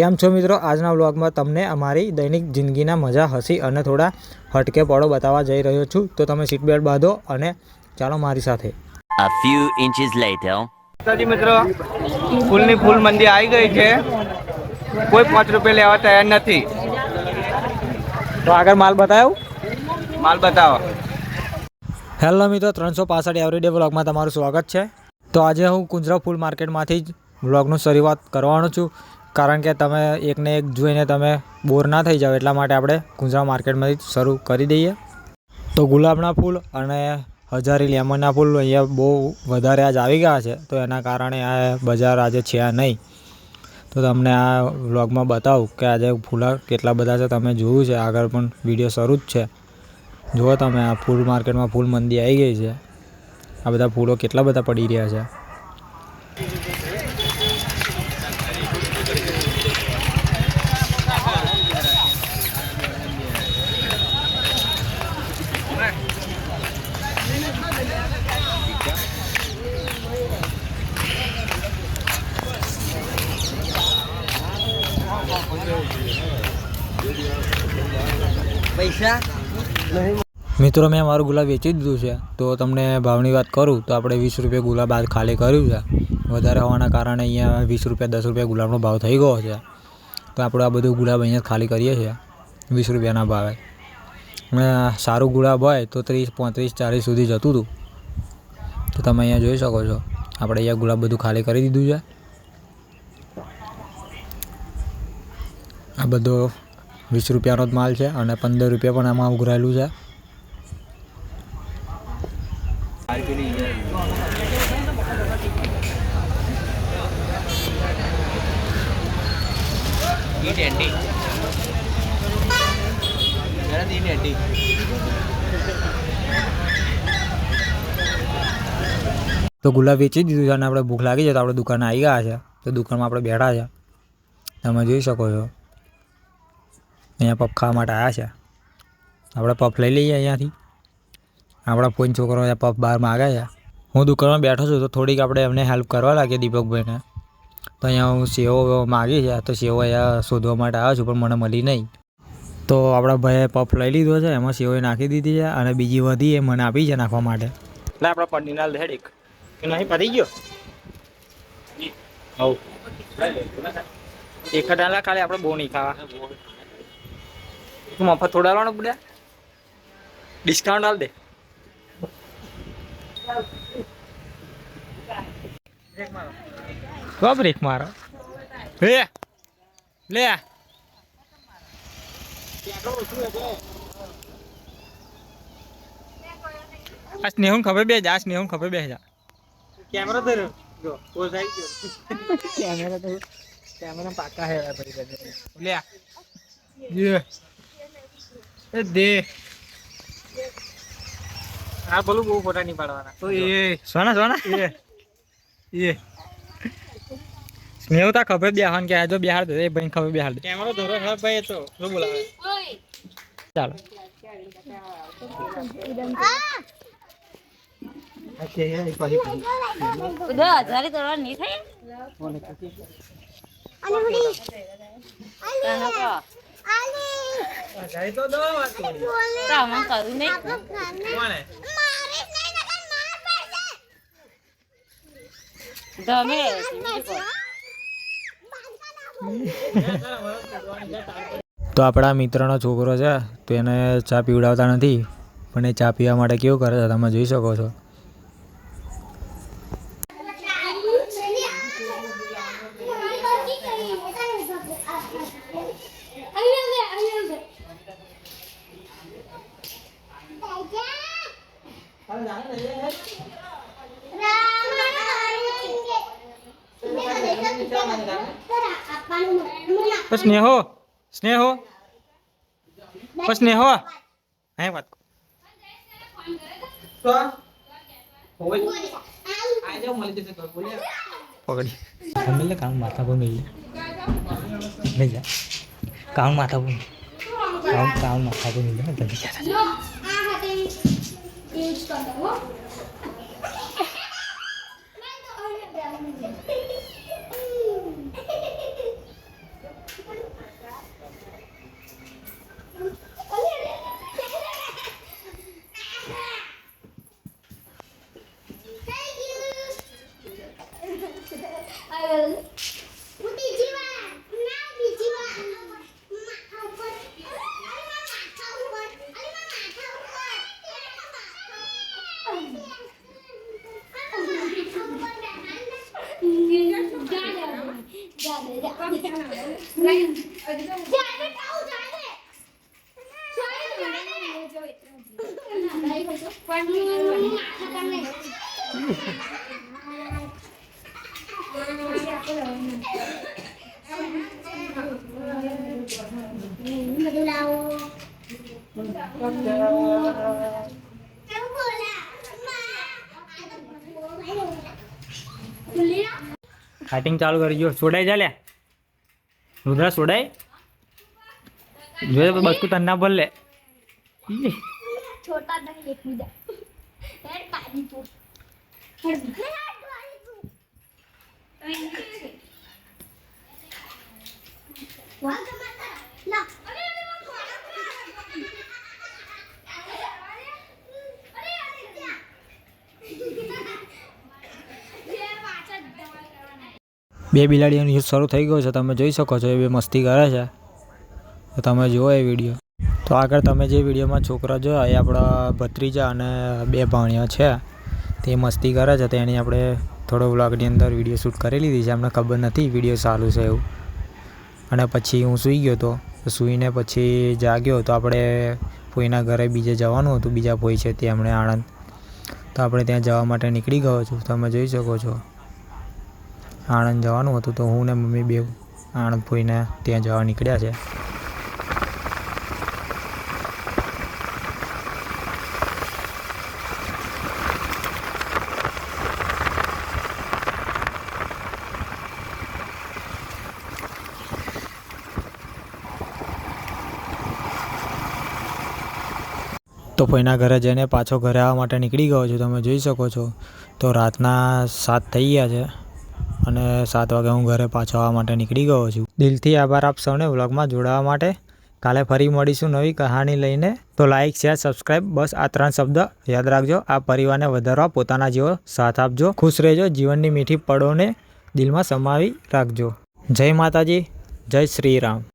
કેમ છો મિત્રો? આજના વ્લોગમાં તમને અમારી દૈનિક જિંદગીના મજા હસી અને થોડા હટકે પડો બતાવવા જઈ રહ્યો છું. તો તમે સીટ બેલ્ટ બાંધો અને ચાલો મારી સાથે. A few inches later. મિત્રો ફૂલની ફૂલ મંદી આવી ગઈ છે. કોઈ પાંચ રૂપિયા લેવા તૈયાર નથી. તો આગળ માલ બતાવ્યો માલ બતાવો. હેલો મિત્રો ત્રણસો પાસઠ એવરીડે વ્લોગમાં તમારું સ્વાગત છે. તો આજે હું કુંજરા ફૂલ માર્કેટમાંથી જ વ્લોગનું શરૂઆત કરવાનો છું. કારણ કે તમે એકને એક જોઈને તમે બોર ના થઈ જાઓ, એટલા માટે આપણે કુંજરા માર્કેટમાંથી શરૂ કરી દઈએ. તો ગુલાબના ફૂલ અને હજારી લેમનના ફૂલ અહીંયા બહુ વધારે આજ આવી ગયા છે, તો એના કારણે આ બજાર આજે છે નહીં. તો તમને આ વ્લોગમાં બતાવું કે આજે ફૂલા કેટલા બધા છે, તમે જોયું છે, આગળ પણ વીડિયો શરૂ જ છે. જુઓ તમે આ ફૂલ માર્કેટમાં ફૂલ મંદી આવી ગઈ છે. આ બધા ફૂલો કેટલા બધા પડી રહ્યા છે. મિત્રો, મેં મારું ગુલાબ વેચી દીધું છે. તો તમને ભાવની વાત કરું, તો આપણે વીસ રૂપિયા ગુલાબ આજ ખાલી કર્યું છે. વધારે હોવાના કારણે અહીંયા વીસ રૂપિયા, દસ રૂપિયા ગુલાબનો ભાવ થઈ ગયો છે. તો આપણે આ બધું ગુલાબ અહીંયા ખાલી કરીએ છીએ, વીસ રૂપિયાના ભાવે. સારું ગુલાબ હોય તો ત્રીસ, પાંત્રીસ, ચાલીસ સુધી જતું હતું. તો તમે અહીંયા જોઈ શકો છો, આપણે અહીંયા ગુલાબ બધું ખાલી કરી દીધું છે. આ બધો વીસ રૂપિયાનો જ માલ છે અને પંદર રૂપિયા પણ આમાં ઉઘરાયેલું છે. તો ગુલાબ વેચી દીધું છે અને આપણે ભૂખ લાગી છે તો આપણે દુકાને આવી ગયા છે. તો દુકાનમાં આપણે બેઠા છે. તમે જોઈ શકો છો. અહીંયા પફ ખાવા માટે આવ્યા છે. આપણે પફ લઈ લઈએ અહીંયાથી. આપણા ફોન છોકરો પફ બહાર માગે છે. હું દુકાનમાં બેઠો છું તો થોડીક આપણે એમને હેલ્પ કરવા લાગીએ દીપકભાઈને. તો અહીંયા હું સેવો માગી છે, તો સેવો અહીંયા શોધવા માટે આવ્યો છું, પણ મને મળી નહીં. તો આપણા ભાઈએ પફ લઈ લીધો છે, એમાં સેવોએ નાખી દીધી છે અને બીજી વધી એ મને આપી છે નાખવા માટે. ના આપણા પડીનાલ હેડ એક નહીં, પતી ગયો? એક ખાલી આપણે બહુ નહીં ખાવા. તું મફત થોડા લાવવાનો બુડા ડિસ્કાઉન્ટ આલ દે. તો બ્રેક મારો? લે લે. આ સ્નેહન ખબર બે જા સ્નેહન ખબર બે જા. કેમેરા તો જો પોઝ આવી ગયો. કેમેરા તો કેમેરા પાકા હે બધી. લે. યે એ દે. આ બોલું બહુ ફોટા નહીં પાડવાના તો એ સોના સોના? એ. એ. સ્નેહ તા ખબર બેહાન કે આજો બિહાર દે એ ભાઈ ખબર બિહાર દે. કેમેરો ધોરો હા ભાઈ તો શું બોલાવે. ચાલો. નહીં થાય તને તો દો વાત તો અમે કરું નહીં. કોણે ગમે તો આપણા મિત્રનો છોકરો છે તો એને ચા પીવડાવતા નથી પણ એ ચા પીવા માટે કેવું કરે છે તમે જોઈ શકો છો. સ્નેહો સ્નેહો તો સ્નેહો હે વાત તો હોય આ જાવ મળી જશે તો બોલે પકડી તમે લે કામ માથા પર મેલી લઈ જા કામ માથા પર કામ કામ માથા પર મેલી っていうだろ ફાઇટિંગ ચાલુ કરી જો છોડાઈ લે રુદ્રા સોડાય? જોયે બસ તન ના બોલે તું. હેડ. પાડી તું. વાહ બે બિલાડીઓનો યુદ્ધ શરૂ થઈ ગયો છે, તમે જોઈ શકો છો, એ બે મસ્તી કરે છે. તો તમે જુઓ એ વીડિયો. તો આગળ તમે જે વિડીયોમાં છોકરા જોયા, એ આપણા ભત્રીજા અને બે ભાણિયા છે. તે મસ્તી કરે છે તેની આપણે થોડો વ્લોગની અંદર વીડિયો શૂટ કરી લીધી છે, અમને ખબર નથી, વીડિયો સારું છે એવું. અને પછી હું સૂઈ ગયો હતો સૂઈને પછી જાગ્યો તો આપણે ફોઈના ઘરે બીજે જવાનું હતું, બીજા ફોઈ છે તે હમણે આણંદ. તો આપણે ત્યાં જવા માટે નીકળી ગયો છું, તમે જોઈ શકો છો. આણંદ જવાનું હતું તો હું ને મમ્મી બે આણંદ ફોઈને ત્યાં જવા નીકળ્યા છે. તો ફોઈના ઘરે જઈને પાછો ઘરે આવવા માટે નીકળી ગયો છું. તમે જોઈ શકો છો. તો રાતના સાત થઈ ગયા છે. અને સાત વાગે હું ઘરે પાછો આવવા માટે નીકળી ગયો છું. દિલથી આભાર આપ સૌને વ્લોગમાં જોડાવા માટે. કાલે ફરી મળીશું નવી કહાની લઈને. તો લાઇક શેર સબસ્ક્રાઈબ બસ આ ત્રણ શબ્દ યાદ રાખજો. આ પરિવારને વધારવા પોતાના જેવો સાથ આપજો. ખુશ રહેજો, જીવનની મીઠી પળોને દિલમાં સમાવી રાખજો. જય માતાજી, જય શ્રી રામ.